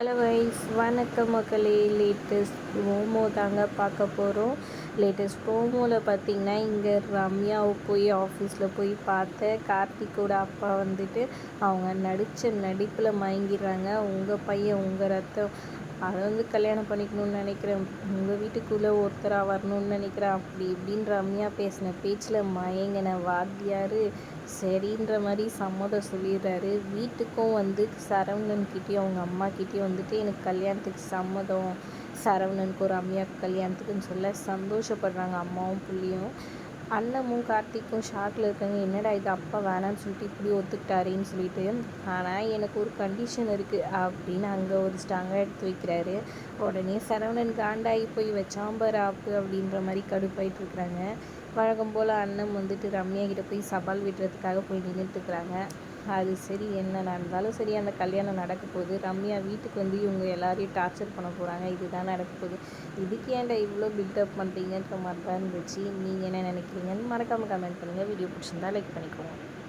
Hello wise வணக்கம் மக்களே. Latest promo தாங்க பார்க்க போகிறோம் லேட்டஸ்ட் ப்ரோமோவில் பார்த்தீங்கன்னா இங்கே ரம்யாவை போய் ஆஃபீஸில் போய் பார்த்தேன் கார்த்திக்கோட அப்பா வந்துட்டு அவங்க நடித்த நடிப்பில் மயங்கிடுறாங்க. உங்கள் பையன் உங்கள் ரத்தம் அதை வந்து கல்யாணம் பண்ணிக்கணும்னு நினைக்கிறேன். உங்கள் வீட்டுக்குள்ளே ஒருத்தராக வரணும்னு நினைக்கிறேன். அப்படி இப்படின்ற ரம்யா பேசின பேச்சில் மயங்கின வாத்தியார் சரின்ற மாதிரி சம்மதம் சொல்லிடுறாரு. வீட்டுக்கும் வந்து சரவணன்கிட்டேயும் அவங்க அம்மாக்கிட்டேயும் வந்துட்டு எனக்கு கல்யாணத்துக்கு சம்மதம். சரவணனுக்கு ஒரு ரம்யா கல்யாணத்துக்குன்னு சொல்ல சந்தோஷப்படுறாங்க அம்மாவும் பிள்ளையும். அண்ணமும் கார்த்திக்கும் ஷாக்கில் இருக்காங்க. என்னடா இது? அப்பா வேணான்னு சொல்லிட்டு இப்படி ஒத்துக்கிட்டாருன்னு சொல்லிட்டு ஆனால் எனக்கு ஒரு கண்டிஷன் இருக்குது அப்படின்னு அங்கே ஒரு ஸ்ட்ராங்காக எடுத்து வைக்கிறாரு. உடனே சரவணன் காண்டாகி போய் வச்சாம்பர் ஆப்பு அப்படின்ற மாதிரி கடுப்பாயிட்டு இருக்கிறாங்க. வழக்கம் போல் அண்ணன் வந்துட்டு ரம்யா கிட்ட போய் சவால் விடுறதுக்காக போய் நின்றுட்டுருக்குறாங்க அது சரி என்ன நடந்தாலும் சரி அந்த கல்யாணம் நடக்க போகுது. ரம்யா வீட்டுக்கு வந்து இவங்க எல்லாரையும் டார்ச்சர் பண்ண போகிறாங்க இதுதான் நடக்க போகுது. இதுக்கு ஏன்டா இவ்வளோ பில்டப் பண்ணுறீங்கன்ற மாதிரி தான் இருந்துச்சு. நீங்கள் என்ன நினைக்கிறீங்கன்னு மறக்காமல் கமெண்ட் பண்ணுங்கள் வீடியோ பிடிச்சிருந்தா லைக் பண்ணிக்கோங்க.